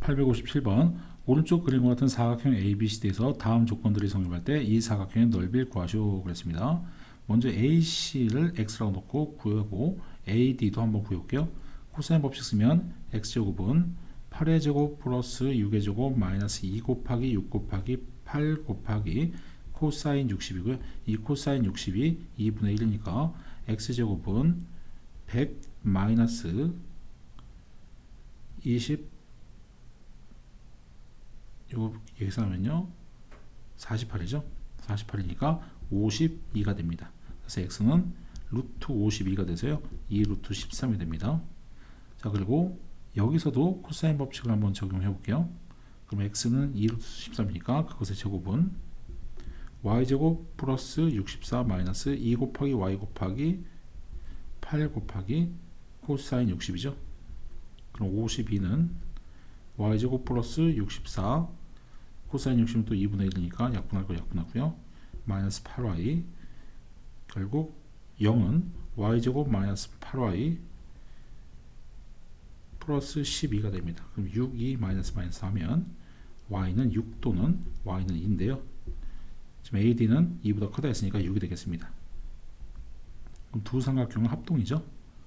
857번 오른쪽 그림과 같은 사각형 ABCD에서 다음 조건들이 성립할 때 이 사각형의 넓이를 구하시오 그랬습니다. 먼저 AC를 x라고 놓고 구하고 AD도 한번 구해볼게요. 코사인 법칙 쓰면 x제곱은 8의 제곱 플러스 6의 제곱 마이너스 2 곱하기 6 곱하기 8 곱하기 코사인 60이고요. 이 코사인 60이 2분의 1이니까 x제곱은 100 마이너스 20 이거 계산하면요. 48이죠? 48이니까 52가 됩니다. 그래서 x는 루트 52가 돼서요. 2 루트 13이 됩니다. 자 그리고 여기서도 코사인 법칙을 한번 적용해 볼게요. 그럼 x는 2 루트 13이니까 그것의 제곱은 y제곱 플러스 64 마이너스 2 곱하기 y 곱하기 8 곱하기 코사인 60이죠? 그럼 52는 y제곱 플러스 64 코사인 60은 또 2분의 1이니까 약분할 거 약분하고요. 마이너스 8y 결국 0은 y제곱 마이너스 8y 플러스 12가 됩니다. 그럼 6, 2 마이너스 마이너스 하면 y는 6 또는 y는 2인데요. 지금 AD는 2보다 크다 했으니까 6이 되겠습니다. 그럼 두 삼각형은 합동이죠.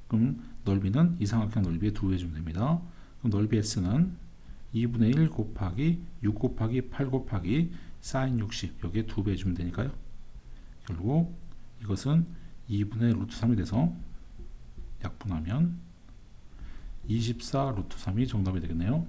그럼 넓이는 이 삼각형 넓이의 2배 주면 됩니다. 그럼 넓이 S는 2분의 1 곱하기 6 곱하기 8 곱하기 사인 60 여기에 2배 주면 되니까요. 결국 이것은 2분의 루트 3이 돼서 약분하면 24 루트 3이 정답이 되겠네요.